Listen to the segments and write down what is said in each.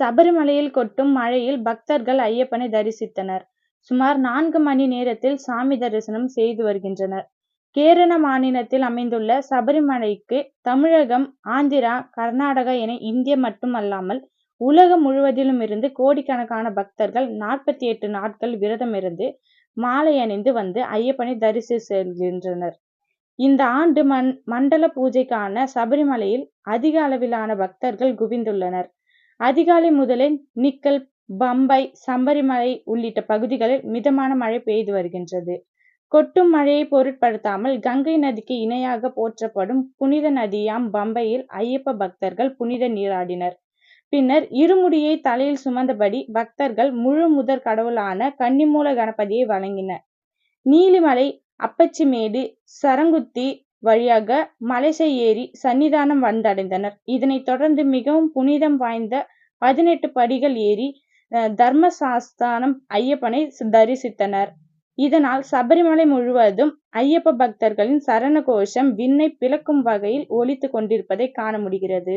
சபரிமலையில் கொட்டும் மழையில் பக்தர்கள் ஐயப்பனை தரிசித்தனர். சுமார் நான்கு மணி நேரத்தில் சாமி தரிசனம் செய்து வருகின்றனர். கேரள மாநிலத்தில் அமைந்துள்ள சபரிமலைக்கு தமிழகம், ஆந்திரா, கர்நாடகா என இந்தியா மட்டுமல்லாமல் உலகம் முழுவதிலும் இருந்து கோடிக்கணக்கான பக்தர்கள் நாற்பத்தி எட்டு நாட்கள் விரதமிருந்து மாலை அணிந்து வந்து ஐயப்பனை தரிசித்து செல்கின்றனர். இந்த ஆண்டு மண் மண்டல பூஜைக்கான சபரிமலையில் அதிக அளவிலான பக்தர்கள் குவிந்துள்ளனர். அதிகாலை முதலே நிக்கல், பம்பை, சம்பரிமலை உள்ளிட்ட பகுதிகளில் மிதமான மழை பெய்து வருகின்றது. கொட்டும் மழையை பொருட்படுத்தாமல் கங்கை நதிக்கு இணையாக போற்றப்படும் புனித நதியாம் பம்பையில் ஐயப்ப பக்தர்கள் புனித நீராடினர். பின்னர் இருமுடியை தலையில் சுமந்தபடி பக்தர்கள் முழு முதற் கடவுளான கன்னிமூல கணபதியை வணங்கினர். நீலிமலை, அப்பச்சிமேடு, சரங்குத்தி வழியாக மலைசை ஏறி சன்னிதானம் வந்தடைந்தனர். இதனைத் தொடர்ந்து மிகவும் புனிதம் வாய்ந்த பதினெட்டு படிகள் ஏறி தர்மசாஸ்தானம் ஐயப்பனை தரிசித்தனர். இதனால் சபரிமலை முழுவதும் ஐயப்ப பக்தர்களின் சரண கோஷம் விண்ணை பிளக்கும் வகையில் ஒலித்துக் கொண்டிருப்பதை காண முடிகிறது.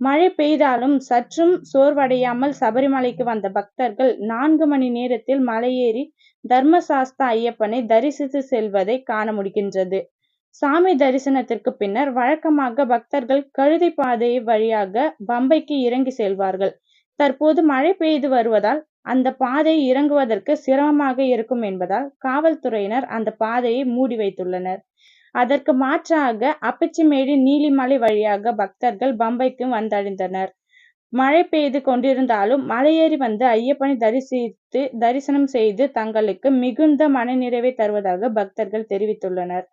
மழை பெய்தாலும் சற்றும் சோர்வடையாமல் சபரிமலைக்கு வந்த பக்தர்கள் நான்கு மணி நேரத்தில் மலையேறி தர்மசாஸ்தா ஐயப்பனை தரிசித்து செல்வதை காண முடிகின்றது. சாமி தரிசனத்திற்கு பின்னர் வழக்கமாக பக்தர்கள் கழுதை பாதை வழியாக பம்பைக்கு இறங்கி செல்வார்கள். தற்போது மழை பெய்து வருவதால் அந்த பாதை இறங்குவதற்கு சிரமமாக இருக்கும் என்பதால் காவல்துறையினர் அந்த பாதையை மூடி வைத்துள்ளனர். அதற்கு மாற்றாக அப்பச்சிமேடு, நீலிமலை வழியாக பக்தர்கள் பம்பைக்கு வந்தடைந்தனர். மழை பெய்து கொண்டிருந்தாலும் மலையேறி வந்து ஐயப்பனை தரிசித்து தரிசனம் செய்து தங்களுக்கு மிகுந்த மனநிறைவை தருவதாக பக்தர்கள் தெரிவித்துள்ளனர்.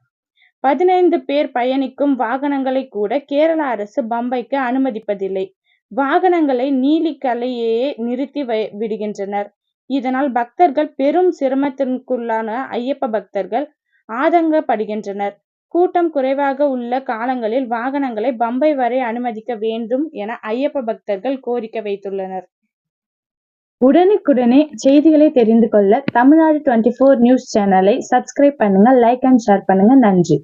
பதினைந்து பேர் பயணிக்கும் வாகனங்களை கூட கேரள அரசு பம்பைக்கு அனுமதிப்பதில்லை. வாகனங்களை நீலிக்கலையே நிறுத்தி விடுகின்றனர். இதனால் பக்தர்கள் பெரும் சிரமத்திற்குள்ளான ஐயப்ப பக்தர்கள் ஆதங்கப்படுகின்றனர். கூட்டம் குறைவாக உள்ள காலங்களில் வாகனங்களை பம்பை வரை அனுமதிக்க வேண்டும் என ஐயப்ப பக்தர்கள் கோரிக்கை வைத்துள்ளனர். உடனுக்குடனே செய்திகளை தெரிந்து கொள்ள தமிழ்நாடு டுவெண்ட்டி ஃபோர் நியூஸ் சேனலை சப்ஸ்கிரைப் பண்ணுங்க, லைக் அண்ட் ஷேர் பண்ணுங்க. நன்றி.